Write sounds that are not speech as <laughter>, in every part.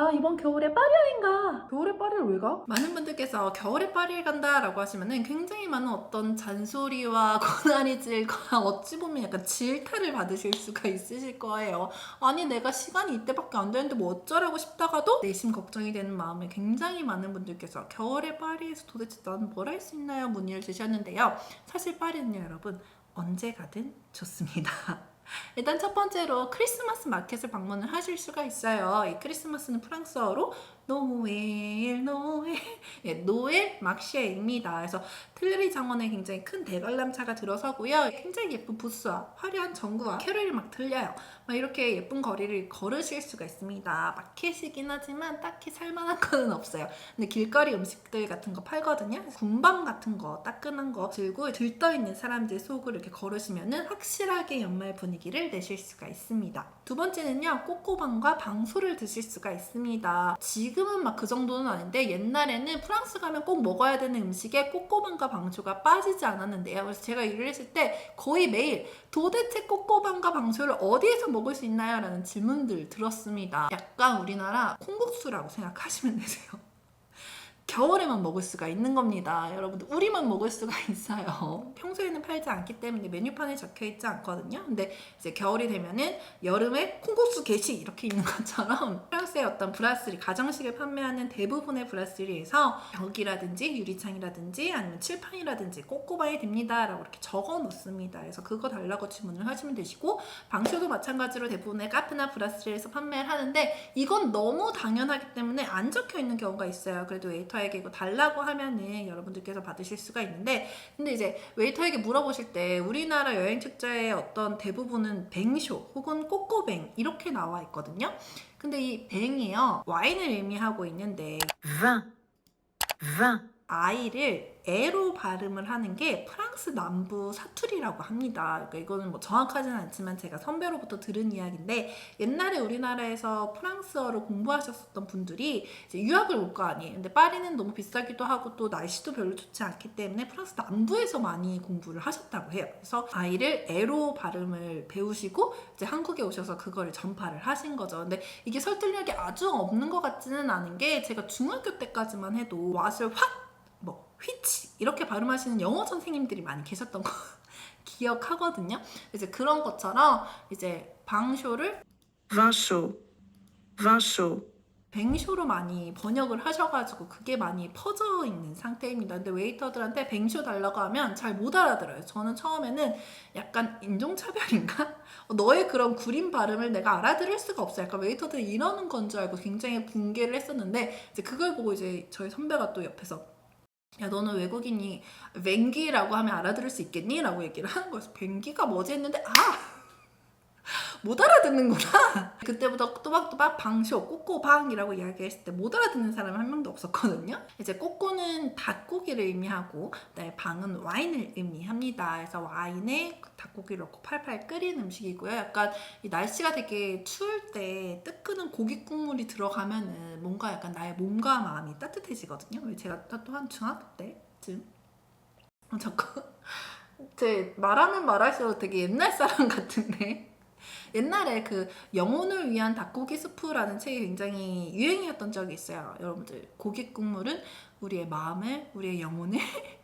나 이번 겨울에 파리 여행 가. 겨울에 파리를 왜 가? 많은 분들께서 겨울에 파리를 간다 라고 하시면은 굉장히 많은 어떤 잔소리와 <laughs> 고나리질과 어찌 보면 약간 질타를 받으실 수가 있으실 거예요. 아니 내가 시간이 이때밖에 안 되는데 뭐 어쩌라고 싶다가도 내심 걱정이 되는 마음에 굉장히 많은 분들께서 겨울에 파리에서 도대체 난 뭘 할 수 있나요? 문의를 주셨는데요. 사실 파리는요 여러분 언제 가든 좋습니다. <laughs> 일단 첫 번째로 크리스마스 마켓을 방문을 하실 수가 있어요. 이 크리스마스는 프랑스어로 노엘, 노엘, <laughs> 예, 노엘 막시에입니다. 그래서 틀리 장원에 굉장히 큰 대관람차가 들어서고요. 굉장히 예쁜 부스와 화려한 전구와 캐롤이 막 들려요. 막 이렇게 예쁜 거리를 걸으실 수가 있습니다. 마켓이긴 하지만 딱히 살만한 <laughs> 거는 없어요. 근데 길거리 음식들 같은 거 팔거든요. 군밤 같은 거, 따끈한 거 들고 들떠있는 사람들 속을 이렇게 걸으시면은 확실하게 연말 분위기를 내실 수가 있습니다. 두 번째는요, 꼬꼬방과 방소를 드실 수가 있습니다. 지 금은 막 그 정도는 아닌데 옛날에는 프랑스 가면 꼭 먹어야 되는 음식에 꼬꼬방과 방쇼가 빠지지 않았는데요. 그래서 제가 일을 했을 때 거의 매일 도대체 꼬꼬방과 방쇼를 어디에서 먹을 수 있나요? 라는 질문들 들었습니다. 약간 우리나라 콩국수라고 생각하시면 되세요. 겨울에만 먹을 수가 있는 겁니다. 여러분들 우리만 먹을 수가 <laughs> 있어요. 평소에는 팔지 않기 때문에 메뉴판에 적혀 있지 않거든요. 근데 이제 겨울이 되면은 여름에 콩국수 게시 이렇게 있는 것처럼 <laughs> 프랑스의 어떤 브라스리 가정식을 판매하는 대부분의 브라스리에서 벽이라든지 유리창이라든지 아니면 칠판이라든지 꼬꼬바에 됩니다라고 이렇게 적어 놓습니다. 그래서 그거 달라고 주문을 하시면 되시고 방쇼도 마찬가지로 대부분의 카페나 브라스리에서 판매를 하는데 이건 너무 당연하기 때문에 안 적혀 있는 경우가 있어요. 그래도 웨이터에게 이거 달라고 하면은 여러분들께서 받으실 수가 있는데 근데 이제 웨이터에게 물어보실 때 우리나라 여행 책자의 어떤 대부분은 뱅쇼 혹은 꼬꼬뱅 이렇게 나와 있거든요. 근데 이 뱅이요 와인을 의미하고 있는데 아이를 에로 발음을 하는 게 프랑스 남부 사투리라고 합니다. 그러니까 이거는 뭐 정확하지는 않지만 제가 선배로부터 들은 이야기인데 옛날에 우리나라에서 프랑스어를 공부하셨었던 분들이 유학을 올 거 아니에요. 근데 파리는 너무 비싸기도 하고 또 날씨도 별로 좋지 않기 때문에 프랑스 남부에서 많이 공부를 하셨다고 해요. 그래서 아이를 에로 발음을 배우시고 이제 한국에 오셔서 그거를 전파를 하신 거죠. 근데 이게 설득력이 아주 없는 것 같지는 않은 게 제가 중학교 때까지만 해도 왓을 확뭐 휘치 이렇게 발음하시는 영어 선생님들이 많이 계셨던 거 <laughs> 기억하거든요. 이제 그런 것처럼 이제 방쇼를 vin chaud, 뱅쇼로 많이 번역을 하셔가지고 그게 많이 퍼져 있는 상태입니다. 근데 웨이터들한테 뱅쇼 달라고 하면 잘 못 알아들어요. 저는 처음에는 약간 인종차별인가? <laughs> 너의 그런 구린 발음을 내가 알아들을 수가 없어요. 약간 웨이터들이 이러는 건 줄 알고 굉장히 붕괴를 했었는데 이제 그걸 보고 이제 저희 선배가 또 옆에서 야 너는 외국인이 뱅기라고 하면 알아들을 수 있겠니? 라고 얘기를 하는 거였어. 뱅기가 뭐지 했는데 아! 못 알아듣는구나. <laughs> 그때부터 또박또박 방쇼, 꼬꼬방이라고 이야기했을 때 못 알아듣는 사람이 한 명도 없었거든요. 이제 꼬꼬는 닭고기를 의미하고, 그다음에 방은 와인을 의미합니다. 그래서 와인에 닭고기를 넣고 팔팔 끓인 음식이고요. 약간 이 날씨가 되게 추울 때 뜨끈한 고기 국물이 들어가면은 뭔가 약간 나의 몸과 마음이 따뜻해지거든요. 왜 제가 또 한 중학교 때쯤 어, 자꾸 <laughs> 제 말하면 말할수록 되게 옛날 사람 같은데. 옛날에 그 영혼을 위한 닭고기 스프라는 책이 굉장히 유행이었던 적이 있어요. 여러분들 고기 국물은 우리의 마음을 우리의 영혼을 <laughs>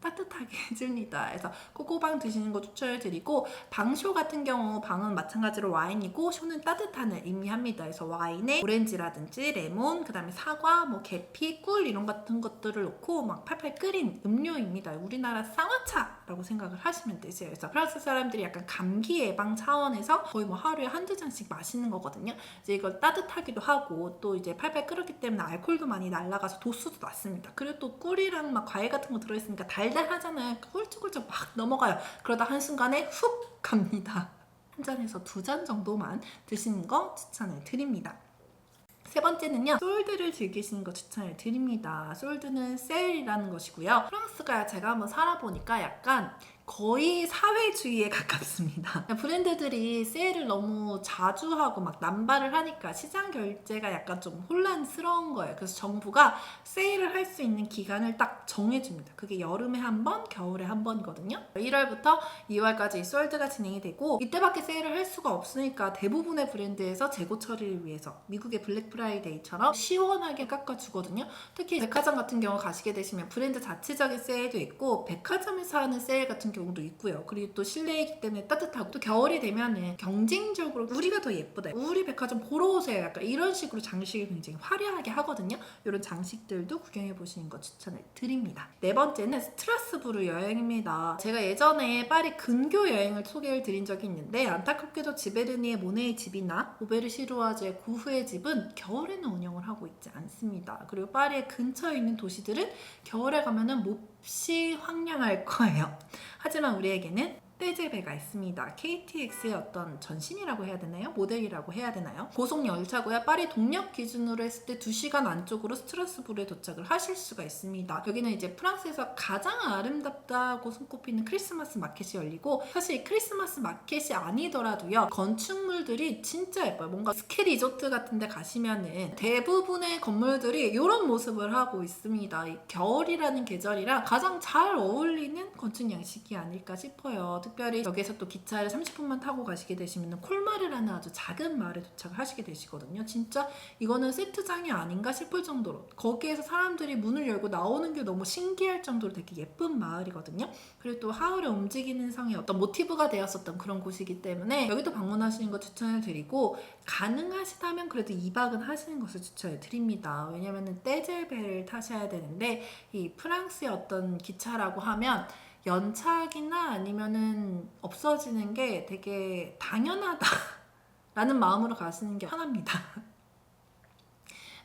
따뜻하게 <laughs> 해줍니다. 그래서 코코방 드시는 거 추천을 드리고 방쇼 같은 경우 방은 마찬가지로 와인이고 쇼는 따뜻한을 의미합니다. 그래서 와인에 오렌지라든지 레몬, 그다음에 사과, 뭐 계피, 꿀 이런 같은 것들을 넣고 막 팔팔 끓인 음료입니다. 우리나라 쌍화차 라고 생각을 하시면 되세요. 그래서 프랑스 사람들이 약간 감기 예방 차원에서 거의 뭐 하루에 한두 잔씩 마시는 거거든요. 이제 이걸 따뜻하기도 하고 또 이제 팔팔 끓었기 때문에 알코올도 많이 날아가서 도수도 낮습니다. 그리고 또 꿀이랑 막 과일 같은 거 들어있으니까 달달하잖아요. 꿀쭉꿀쭉 막 넘어가요. 그러다 한순간에 훅 갑니다. 한 잔에서 두 잔 정도만 드시는 거 추천을 드립니다. 세 번째는요, 솔드를 즐기시는 거 추천을 드립니다. 솔드는 셀이라는 것이고요. 프랑스가 제가 한번 살아보니까 약간 거의 사회주의에 가깝습니다. <laughs> 브랜드들이 세일을 너무 자주 하고 막 남발을 하니까 시장 결제가 약간 좀 혼란스러운 거예요. 그래서 정부가 세일을 할 수 있는 기간을 딱 정해줍니다. 그게 여름에 한 번, 겨울에 한 번이거든요. 1월부터 2월까지 솔드가 진행이 되고 이때밖에 세일을 할 수가 없으니까 대부분의 브랜드에서 재고 처리를 위해서 미국의 블랙 프라이데이처럼 시원하게 깎아주거든요. 특히 백화점 같은 경우 가시게 되시면 브랜드 자체적인 세일도 있고 백화점에서 하는 세일 같은 경우 도 있고요. 그리고 또 실내이기 때문에 따뜻하고 또 겨울이 되면은 경쟁적으로 우리가 더 예쁘다. 우리 백화점 보러 오세요. 약간 이런 식으로 장식을 굉장히 화려하게 하거든요. 이런 장식들도 구경해 보시는 거 추천을 드립니다. 네 번째는 스트라스부르 여행입니다. 제가 예전에 파리 근교 여행을 소개를 드린 적이 있는데 안타깝게도 지베르니의 모네의 집이나 오베르 시루아즈의 구후의 집은 겨울에는 운영을 하고 있지 않습니다. 그리고 파리의 근처에 있는 도시들은 겨울에 가면은 몹시 황량할 거예요. 하지만 우리에게는 떼제배가 있습니다. KTX의 어떤 전신이라고 해야 되나요? 모델이라고 해야 되나요? 고속 열차고요. 파리 동력 기준으로 했을 때 2시간 안쪽으로 스트라스부르에 도착을 하실 수가 있습니다. 여기는 이제 프랑스에서 가장 아름답다고 손꼽히는 크리스마스 마켓이 열리고 사실 이 크리스마스 마켓이 아니더라도요. 건축물들이 진짜 예뻐요. 뭔가 스키 리조트 같은 데 가시면은 대부분의 건물들이 이런 모습을 하고 있습니다. 이 겨울이라는 계절이랑 가장 잘 어울리는 건축 양식이 아닐까 싶어요. 특별히 여기서 또 기차를 30분만 타고 가시게 되시면 콜마르라는 아주 작은 마을에 도착을 하시게 되시거든요. 진짜 이거는 세트장이 아닌가 싶을 정도로 거기에서 사람들이 문을 열고 나오는 게 너무 신기할 정도로 되게 예쁜 마을이거든요. 그리고 또 하울의 움직이는 성의 어떤 모티브가 되었었던 그런 곳이기 때문에 여기도 방문하시는 거 추천을 드리고 가능하시다면 그래도 2박은 하시는 것을 추천을 드립니다. 왜냐면은 떼젤배를 타셔야 되는데 이 프랑스의 어떤 기차라고 하면 연착이나 아니면은 없어지는 게 되게 당연하다라는 마음으로 가시는 게 편합니다.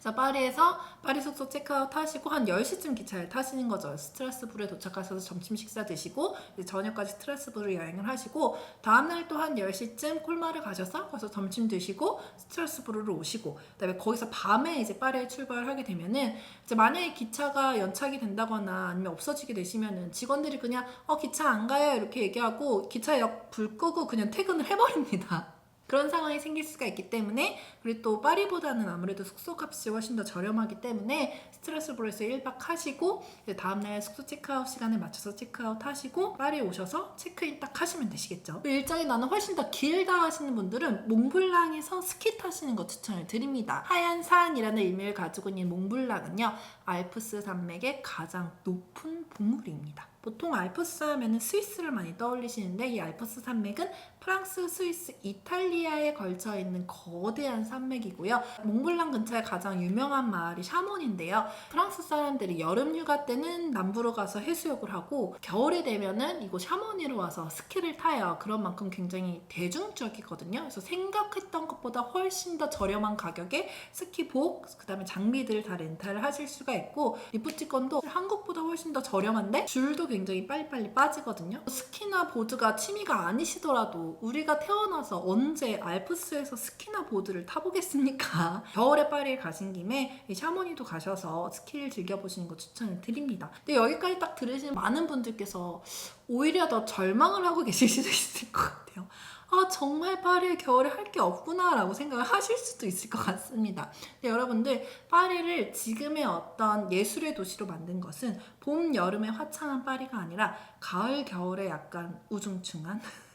그래서 파리에서 파리 숙소 체크아웃 하시고 한 10시쯤 기차를 타시는 거죠. 스트라스부르에 도착하셔서 점심 식사 드시고 저녁까지 스트라스부르 여행을 하시고 다음날 또 한 10시쯤 콜마를 가셔서 거기서 점심 드시고 스트라스부르로 오시고 그다음에 거기서 밤에 이제 파리에 출발을 하게 되면은 이제 만약에 기차가 연착이 된다거나 아니면 없어지게 되시면은 직원들이 그냥 어 기차 안 가요 이렇게 얘기하고 기차역 불 끄고 그냥 퇴근을 해버립니다. 그런 상황이 생길 수가 있기 때문에 그리고 또 파리보다는 아무래도 숙소 값이 훨씬 더 저렴하기 때문에 스트라스부르에서 1박 하시고 다음날 숙소 체크아웃 시간에 맞춰서 체크아웃 하시고 파리에 오셔서 체크인 딱 하시면 되시겠죠. 일정이 나는 훨씬 더 길다 하시는 분들은 몽블랑에서 스키 타시는 거 추천을 드립니다. 하얀 산이라는 의미를 가지고 있는 몽블랑은요. 알프스 산맥의 가장 높은 봉우리입니다. 보통 알프스 하면은 스위스를 많이 떠올리시는데 이 알프스 산맥은 프랑스, 스위스, 이탈리아에 걸쳐 있는 거대한 산맥이고요. 몽블랑 근처에 가장 유명한 마을이 샤몬인데요. 프랑스 사람들이 여름 휴가 때는 남부로 가서 해수욕을 하고 겨울이 되면은 이곳 샤모니로 와서 스키를 타요. 그런 만큼 굉장히 대중적이거든요. 그래서 생각했던 것보다 훨씬 더 저렴한 가격에 스키복, 그다음에 장비들을 다 렌탈을 하실 수가 있고 리프티건도 한국보다 훨씬 더 저렴한데 줄도 굉장히 빨리빨리 빠지거든요. 스키나 보드가 취미가 아니시더라도 우리가 태어나서 언제 알프스에서 스키나 보드를 타보겠습니까? <laughs> 겨울에 파리에 가신 김에 이 샤모니도 가셔서 스키를 즐겨보시는 거 추천을 드립니다. 근데 여기까지 딱 들으시는 많은 분들께서 오히려 더 절망을 하고 계실 <laughs> 수도 있을 것 같아요. 아 정말 파리에 겨울에 할 게 없구나 라고 생각을 하실 수도 있을 것 같습니다. 근데 여러분들 파리를 지금의 어떤 예술의 도시로 만든 것은 봄, 여름에 화창한 파리가 아니라 가을, 겨울에 약간 우중충한 <laughs>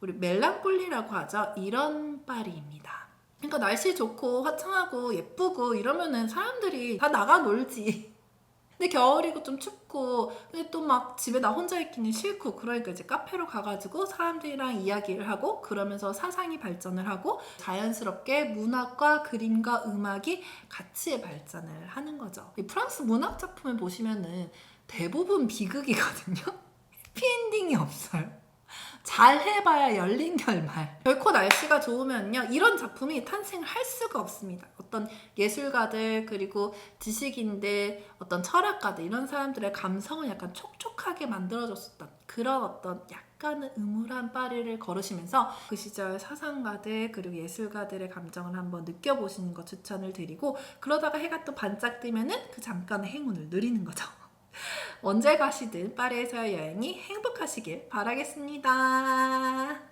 우리 멜랑콜리라고 하죠. 이런 파리입니다. 그러니까 날씨 좋고 화창하고 예쁘고 이러면은 사람들이 다 나가 놀지. <laughs> 근데 겨울이고 좀 춥고 근데 또 막 집에 나 혼자 있기는 싫고 그러니까 이제 카페로 가가지고 사람들이랑 이야기를 하고 그러면서 사상이 발전을 하고 자연스럽게 문학과 그림과 음악이 같이 발전을 하는 거죠. 이 프랑스 문학 작품을 보시면은 대부분 비극이거든요. <laughs> 해피엔딩이 없어요. 잘 해봐야 열린 결말. 결코 날씨가 좋으면요. 이런 작품이 탄생을 할 수가 없습니다. 어떤 예술가들, 그리고 지식인들, 어떤 철학가들, 이런 사람들의 감성을 약간 촉촉하게 만들어줬었던 그런 어떤 약간은 음울한 파리를 걸으시면서 그 시절 사상가들, 그리고 예술가들의 감정을 한번 느껴보시는 거 추천을 드리고, 그러다가 해가 또 반짝 뜨면은 그 잠깐의 행운을 누리는 거죠. 언제 가시든 파리에서의 여행이 행복하시길 바라겠습니다.